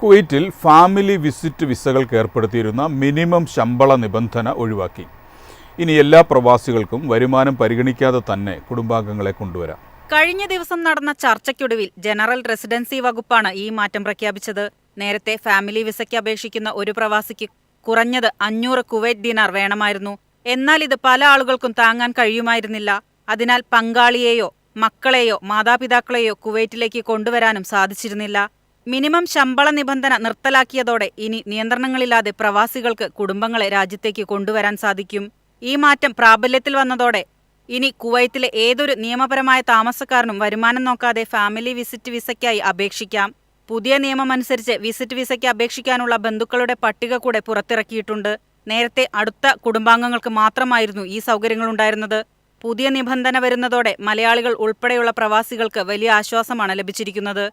കുവൈറ്റിൽ family visit വിസകൾക്ക് ഏർപ്പെടുത്തിയിരുന്ന minimum ശമ്പള നിബന്ധന ഒഴിവാക്കി. ഇനി എല്ലാ പ്രവാസികൾക്കും വരുമാനം പരിഗണിക്കാതെ തന്നെ കുടുംബാംഗങ്ങളെ കൊണ്ടുവരാം. കഴിഞ്ഞ ദിവസം നടന്ന ചർച്ചയ്ക്കൊടുവിൽ ജനറൽ റെസിഡൻസി വകുപ്പാണ് ഈ മാറ്റം പ്രഖ്യാപിച്ചത്. നേരത്തെ ഫാമിലി വിസയ്ക്ക് അപേക്ഷിക്കുന്ന ഒരു പ്രവാസിക്ക് കുറഞ്ഞത് അഞ്ഞൂറ് കുവൈറ്റ് ദിനാർ വേണമായിരുന്നു. എന്നാൽ ഇത് പല ആളുകൾക്കും താങ്ങാൻ കഴിയുമായിരുന്നില്ല. അതിനാൽ പങ്കാളിയെയോ മക്കളെയോ മാതാപിതാക്കളെയോ കുവൈറ്റിലേക്ക് കൊണ്ടുവരാനും സാധിച്ചിരുന്നില്ല. മിനിമം ശമ്പള നിബന്ധന നിർത്തലാക്കിയതോടെ ഇനി നിയന്ത്രണങ്ങളില്ലാതെ പ്രവാസികൾക്ക് കുടുംബങ്ങളെ രാജ്യത്തേക്ക് കൊണ്ടുവരാൻ സാധിക്കും. ഈ മാറ്റം പ്രാബല്യത്തിൽ വന്നതോടെ ഇനി കുവൈത്തിലെ ഏതൊരു നിയമപരമായ താമസക്കാരനും വരുമാനം നോക്കാതെ ഫാമിലി വിസിറ്റ് വിസയ്ക്കായി അപേക്ഷിക്കാം. പുതിയ നിയമമനുസരിച്ച് വിസിറ്റ് വിസയ്ക്ക് അപേക്ഷിക്കാനുള്ള ബന്ധുക്കളുടെ പട്ടിക കൂടെ പുറത്തിറക്കിയിട്ടുണ്ട്. നേരത്തെ അടുത്ത കുടുംബാംഗങ്ങൾക്ക് മാത്രമായിരുന്നു ഈ സൗകര്യങ്ങളുണ്ടായിരുന്നത് പുതിയ നിബന്ധന വരുന്നതോടെ മലയാളികൾ ഉൾപ്പെടെയുള്ള പ്രവാസികൾക്ക് വലിയ ആശ്വാസമാണ് ലഭിച്ചിരിക്കുന്നത്.